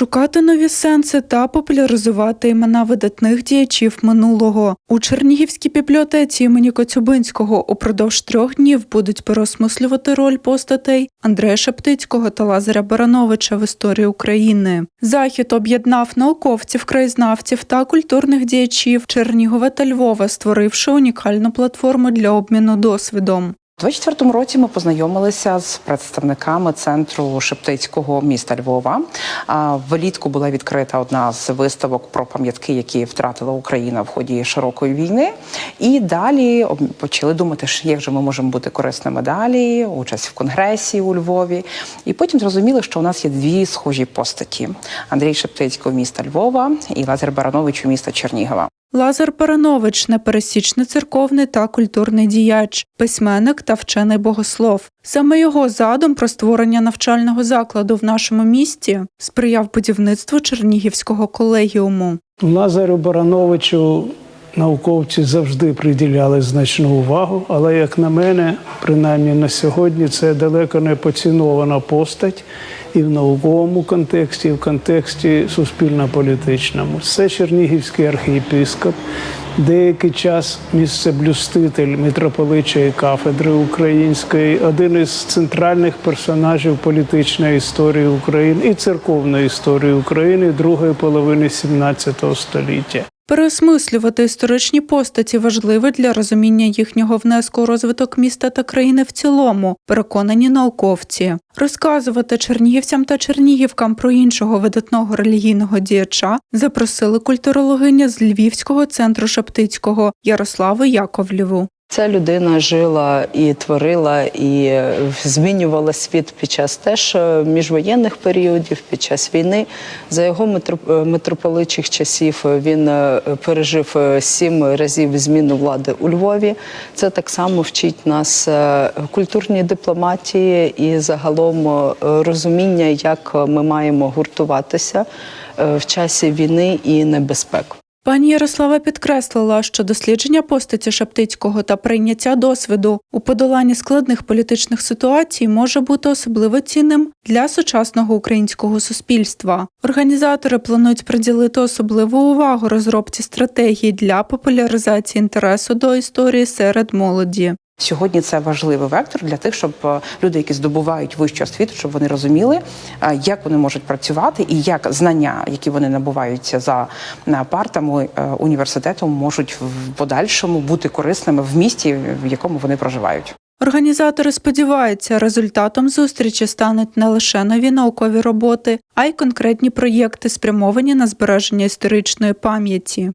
Шукати нові сенси та популяризувати імена видатних діячів минулого у Чернігівській бібліотеці імені Коцюбинського упродовж трьох днів будуть переосмислювати роль постатей Андрея Шептицького та Лазаря Барановича в історії України. Захід об'єднав науковців, краєзнавців та культурних діячів Чернігова та Львова, створивши унікальну платформу для обміну досвідом. У 24-му році ми познайомилися з представниками центру Шептицького міста Львова. А Влітку була відкрита одна з виставок про пам'ятки, які втратила Україна в ході широкої війни. І далі почали думати, як же ми можемо бути корисними далі, участь в конгресі у Львові. І потім зрозуміли, що у нас є дві схожі постаті: Андрій Шептицького міста Львова і Лазар Баранович у міста Чернігова. Лазар Баранович непересічний церковний та культурний діяч, письменник та вчений богослов. Саме його задум про створення навчального закладу в нашому місті сприяв будівництву Чернігівського колегіуму. Лазарю Барановичу науковці завжди приділяли значну увагу, але, як на мене, принаймні на сьогодні, це далеко не поцінована постать і в науковому контексті, і в контексті суспільно-політичному. Це Чернігівський архієпископ, деякий час місцеблюститель митрополичої кафедри української, один із центральних персонажів політичної історії України і церковної історії України другої половини XVII століття. Переосмислювати історичні постаті важливо для розуміння їхнього внеску у розвиток міста та країни в цілому, переконані науковці. Розказувати чернігівцям та чернігівкам про іншого видатного релігійного діяча запросили культурологиня з Львівського центру Шептицького Ярославу Яковлєву. Ця людина жила і творила, і е, змінювала світ під час теж е, міжвоєнних періодів, під час війни. За його е, митрополичих часів він пережив сім разів зміну влади у Львові. Це так само вчить нас культурній дипломатії і загалом розуміння, як ми маємо гуртуватися в часі війни і небезпек. Пані Ярослава підкреслила, що дослідження постаті Шептицького та прийняття досвіду у подоланні складних політичних ситуацій може бути особливо цінним для сучасного українського суспільства. Організатори планують приділити особливу увагу розробці стратегії для популяризації інтересу до історії серед молоді. Сьогодні це важливий вектор для тих, щоб е, люди, які здобувають вищу освіту, щоб вони розуміли, е, як вони можуть працювати і як знання, які вони набувають за е, партами університету, можуть в подальшому бути корисними в місті, в якому вони проживають. Організатори сподіваються, результатом зустрічі стануть не лише нові наукові роботи, а й конкретні проєкти, спрямовані на збереження історичної пам'яті.